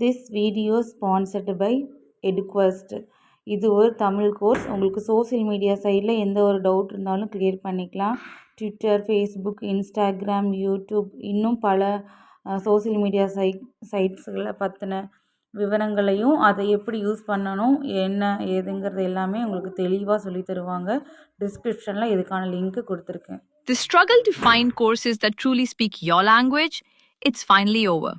This video sponsored by EduQuest இது ஒரு Tamil course உங்களுக்கு சோசியல் மீடியா சைடில் எந்த ஒரு டவுட் இருந்தாலும் கிளியர் பண்ணிக்கலாம். ட்விட்டர் ஃபேஸ்புக் இன்ஸ்டாகிராம் யூடியூப் இன்னும் பல சோசியல் மீடியா சைட் சைட்ஸுகளை பற்றின விவரங்களையும் அதை எப்படி யூஸ் பண்ணணும் என்ன ஏதுங்கிறது எல்லாமே உங்களுக்கு தெளிவாக சொல்லி தருவாங்க. டிஸ்கிரிப்ஷனில் இதுக்கான லிங்க்கு கொடுத்துருக்கேன். The struggle fine course is the truly speak your language it's finally over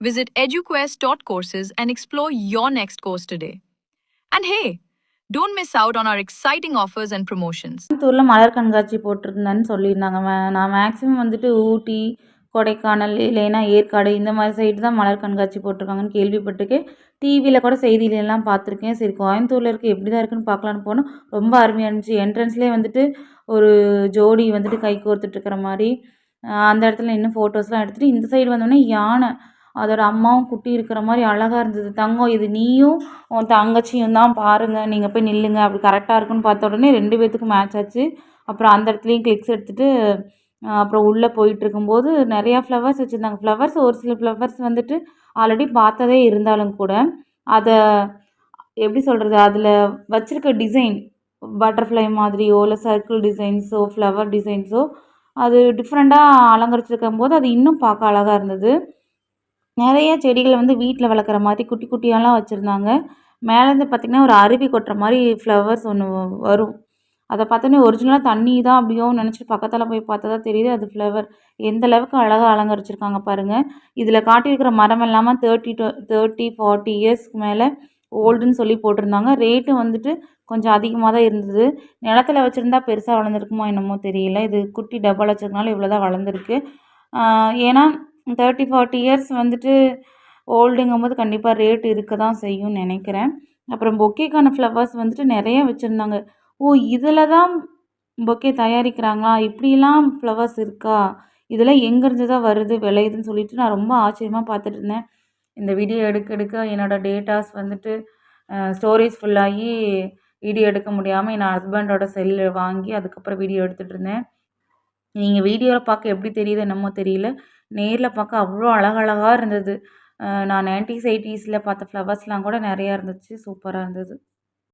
Visit eduquest.courses and explore your next course today. And hey, don't miss out on our exciting offers and promotions கோயம்புத்தூரில் மலர் கண்காட்சி போட்டிருந்தேன்னு சொல்லியிருந்தாங்க. நான் maximum வந்துட்டு ஊட்டி கொடைக்கானல் இல்லைன்னா ஏற்காடு இந்த மாதிரி side தான் மலர் கண்காட்சி போட்டிருக்காங்கன்னு கேள்விப்பட்டிருக்கேன். டிவியில் கூட செய்தியிலெல்லாம் பார்த்துருக்கேன். சரி கோயம்புத்தூரில் இருக்க எப்படி தான் இருக்குன்னு பார்க்கலான்னு போனோம். ரொம்ப அருமையாக இருந்துச்சு. என்ட்ரன்ஸ்லேயே வந்துட்டு ஒரு ஜோடி வந்துட்டு கை கோர்த்துட்ருக்கிற மாதிரி அந்த இடத்துல இன்னும் ஃபோட்டோஸ்லாம் எடுத்துகிட்டு இந்த சைடு வந்தோடனே யானை அதோட அம்மாவும் குட்டி இருக்கிற மாதிரி அழகாக இருந்தது. தங்கம் இது நீயும் உன் தங்கச்சியும் தான் பாருங்கள் நீங்கள் போய் நில்லுங்க. அப்படி கரெக்டாக இருக்குன்னு பார்த்த உடனே ரெண்டு பேர்த்துக்கும் மேட்ச் ஆச்சு. அப்புறம் அந்த இடத்துலையும் கிளிக்ஸ் எடுத்துகிட்டு அப்புறம் உள்ளே போயிட்டு இருக்கும்போது நிறையா ஃப்ளவர்ஸ் வச்சுருந்தாங்க. ஃப்ளவர்ஸ் ஒரு சில ஃப்ளவர்ஸ் வந்துட்டு ஆல்ரெடி பார்த்ததே இருந்தாலும் கூட அதை எப்படி சொல்கிறது அதில் வச்சுருக்க டிசைன் பட்டர்ஃப்ளை மாதிரியோ இல்லை சர்க்கிள் டிசைன்ஸோ ஃப்ளவர் டிசைன்ஸோ அது டிஃப்ரெண்ட்டாக அலங்கரிச்சிருக்கும் போது அது இன்னும் பார்க்க அழகாக இருந்தது. நிறைய செடிகளை வந்து வீட்டில் வளர்க்குற மாதிரி குட்டி குட்டியாலாம் வச்சுருந்தாங்க. மேலேருந்து பார்த்திங்கன்னா ஒரு அருவி கொட்டுற மாதிரி ஃப்ளவர்ஸ் ஒன்று வரும். அதை பார்த்தோன்னே ஒரிஜினலாக தண்ணி தான் அப்படியோ நினச்சிட்டு பக்கத்தில் போய் பார்த்தா தான் தெரியுது. அது ஃப்ளவர் எந்த அளவுக்கு அழகாக அலங்கரிச்சிருக்காங்க பாருங்கள் இதில் காட்டியிருக்கிற மரம் எல்லாமே தேர்ட்டி டு தேர்ட்டி ஃபார்ட்டி இயர்ஸ்க்கு மேலே ஓல்டுன்னு சொல்லி போட்டிருந்தாங்க. ரேட்டு வந்துட்டு கொஞ்சம் அதிகமாக தான் இருந்தது. நிலத்துல வச்சுருந்தா பெருசாக வளர்ந்துருக்குமோ என்னமோ தெரியல. இது குட்டி டப்பாவில் வச்சிருக்கனால இவ்வளோ தான் வளர்ந்துருக்கு ஏன்னா தேர்ட்டி ஃபார்ட்டி இயர்ஸ் வந்துட்டு ஓல்டுங்கும்போது கண்டிப்பாக ரேட் இருக்க தான் செய்யும்னு நினைக்கிறேன். அப்புறம் பொக்கேக்கான ஃப்ளவர்ஸ் வந்துட்டு நிறைய வச்சுருந்தாங்க. ஓ இதில் தான் பொக்கே தயாரிக்கிறாங்களா? இப்படிலாம் ஃப்ளவர்ஸ் இருக்கா? இதெல்லாம் எங்கேருந்து தான் வருது விளையுதுன்னு சொல்லிட்டு நான் ரொம்ப ஆச்சரியமாக பார்த்துட்டு இருந்தேன் இந்த வீடியோ எடுக்க எடுக்க என்னோடய டேட்டாஸ் வந்துட்டு ஸ்டோரேஜ் ஃபுல்லாகி வீடியோ எடுக்க முடியாமல் என் ஹஸ்பண்டோட செல்லு வாங்கி அதுக்கப்புறம் வீடியோ எடுத்துகிட்டு இருந்தேன் நீங்கள் வீடியோவில் பார்க்க எப்படி தெரியுது என்னமோ தெரியல. நேரில் பார்க்க அவ்வளோ அழகழகாக இருந்தது. நான் நைன்டிஸ் எயிட்டிஸில் பார்த்த ஃப்ளவர்ஸ்லாம் கூட நிறையா இருந்துச்சு. சூப்பராக இருந்தது.